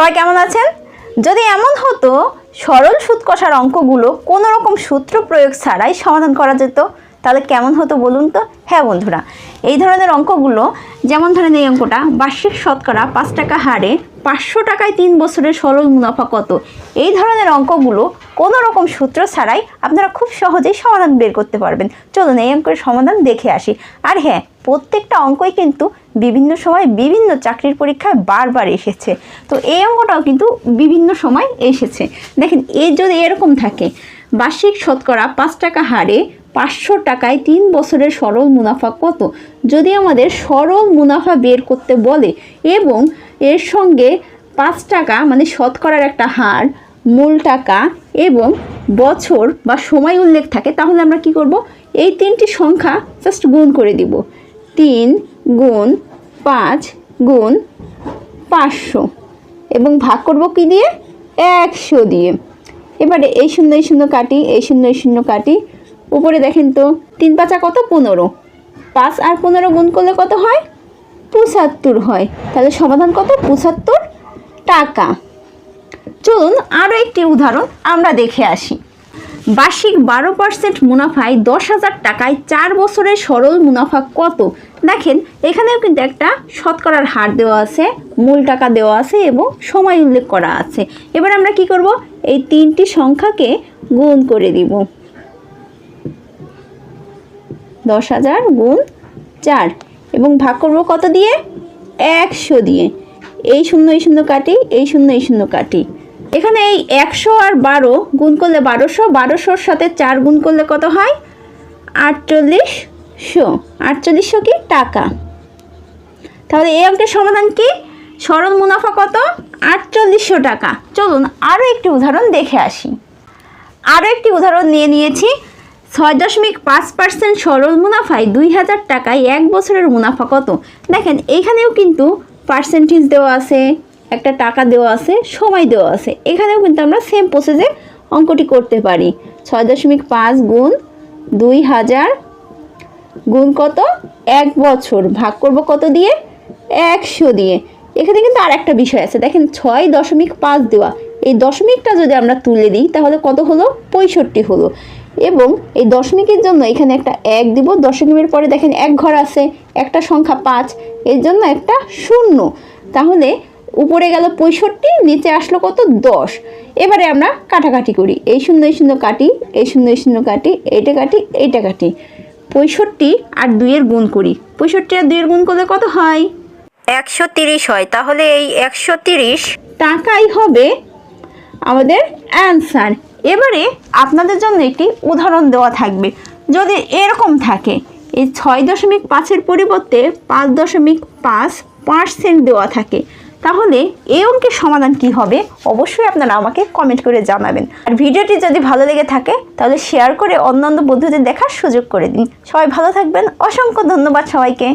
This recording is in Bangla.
সবাই কেমন আছেন? যদি এমন হতো, সরল সুদ কষার অঙ্কগুলো কোনো রকম সূত্র প্রয়োগ ছাড়াই সমাধান করা যেত, তাহলে কেমন হতো বলুন তো? হ্যাঁ বন্ধুরা, এই ধরনের অঙ্কগুলো, যেমন ধরেন এই অঙ্কটা, বার্ষিক শতকরা পাঁচ টাকা হারে পাঁচশো টাকায় তিন বছরের সরল মুনাফা কত? এই ধরনের অঙ্কগুলো কোনো রকম সূত্র ছাড়াই আপনারা খুব সহজেই সমাধান বের করতে পারবেন। চলুন এই অঙ্কের সমাধান দেখে আসি। আর হ্যাঁ প্রত্যেকটা অঙ্কই কিন্তু বিভিন্ন সময় বিভিন্ন চাকরির পরীক্ষায় বারবার এসেছে। তো এই অঙ্কটাও কিন্তু বিভিন্ন সময় এসেছে। দেখেন, এ যদি এরকম থাকে, বার্ষিক শতকরা পাঁচ টাকা হারে পাঁচশো টাকায় তিন বছরের সরল মুনাফা কত? যদি আমাদের সরল মুনাফা বের করতে বলে এবং এর সঙ্গে পাঁচ টাকা মানে শতকরার একটা হার, মূল টাকা এবং বছর বা সময় উল্লেখ থাকে, তাহলে আমরা কি করব? এই তিনটি সংখ্যা জাস্ট গুণ করে দিব। তিন গুণ পাঁচ গুণ পাঁচশো। এবং ভাগ করব কি দিয়ে? একশো দিয়ে। এবারে এই শূন্য এই শূন্য কাটি, এই শূন্য এই শূন্য কাটি। উপরে দেখেন তো, তিন পাঁচা কত? পনেরো। পাঁচ আর পনেরো গুণ করলে কত হয়? পঁচাত্তর হয়। তাহলে সমাধান কত? পঁচাত্তর টাকা। চলুন আরও একটি উদাহরণ আমরা দেখে আসি। বার্ষিক বারো পার্সেন্ট মুনাফায় দশ হাজার টাকায় চার বছরের সরল মুনাফা কত? দেখেন, এখানেও কিন্তু একটা শতকরার হার দেওয়া আছে, মূল টাকা দেওয়া আছে এবং সময় উল্লেখ করা আছে। এবার আমরা কি করব? এই তিনটি সংখ্যাকে গুণ করে দিব। দশ হাজার গুণ চার। এবং ভাগ করব কত দিয়ে? একশো দিয়ে। এই শূন্য এই শূন্য কাটি, এই শূন্য এই শূন্য কাটি। এখানে এই একশো আর বারো গুণ করলে বারোশো, বারোশোর সাথে চার গুণ করলে কত হয়? আটচল্লিশশো। আটচল্লিশশো কি? টাকা। তাহলে এই অঙ্কের সমাধান কি? সরল মুনাফা কত? আটচল্লিশশো টাকা। চলুন আরও একটি উদাহরণ দেখে আসি। আরও একটি উদাহরণ নিয়ে নিয়েছি। ছয় দশমিক পাঁচ পার্সেন্ট সরল মুনাফায় দুই হাজার টাকায় এক বছরের মুনাফা কত? দেখেন এইখানেও কিন্তু পার্সেন্টেজ দেওয়া আছে। একটা টাকা দেওয়া আছে, সময় দেওয়া আছে। এখানেও কিন্তু আমরা সেম প্রসেসে অঙ্কটি করতে পারি। ছয় দশমিক পাঁচ গুণ দুই হাজার গুণ কত? এক বছর। ভাগ করব কত দিয়ে? একশো দিয়ে। এখানে কিন্তু আর একটা বিষয় আছে। দেখেন ছয় দশমিক পাঁচ দেওয়া। এই দশমিকটা যদি আমরা তুলে দিই, তাহলে কত হলো? পঁয়ষট্টি হলো। এবং এই দশমিকের জন্য এখানে একটা এক দিব। দশমিকের পরে দেখেন এক ঘর আছে, একটা সংখ্যা পাঁচ। এর জন্য একটা শূন্য। তাহলে উপরে গেল পঁয়ষট্টি নিচে আসলো কত? দশ। এবারে আমরা কাটাকাটি করি। এই শূন্য এই শূন্য কাটি এই শূন্য এই শূন্য কাটি এইটা কাটি এইটা কাটি। পঁয়ষট্টি আর দুইয়ের গুণ করি। পঁয়ষট্টি আর দুইয়ের গুণ করলে কত হয়? একশো তিরিশ হয়। তাহলে এই একশো তিরিশ টাকাই হবে আমাদের অ্যান্সার। এবারে আপনাদের জন্য একটি উদাহরণ দেওয়া থাকবে। যদি এরকম থাকে এই ছয় দশমিক পাঁচের পরিবর্তে পাঁচ দশমিক পাঁচ পার্সেন্ট দেওয়া থাকে তাহলে এই অঙ্কের সমাধান কি হবে? অবশ্যই আপনারা আমাকে কমেন্ট করে জানাবেন। আর ভিডিওটি যদি ভালো লেগে থাকে, তাহলে শেয়ার করে অন্যান্য বন্ধুদের দেখার সুযোগ করে দিন। সবাই ভালো থাকবেন। অসংখ্য ধন্যবাদ সবাইকে।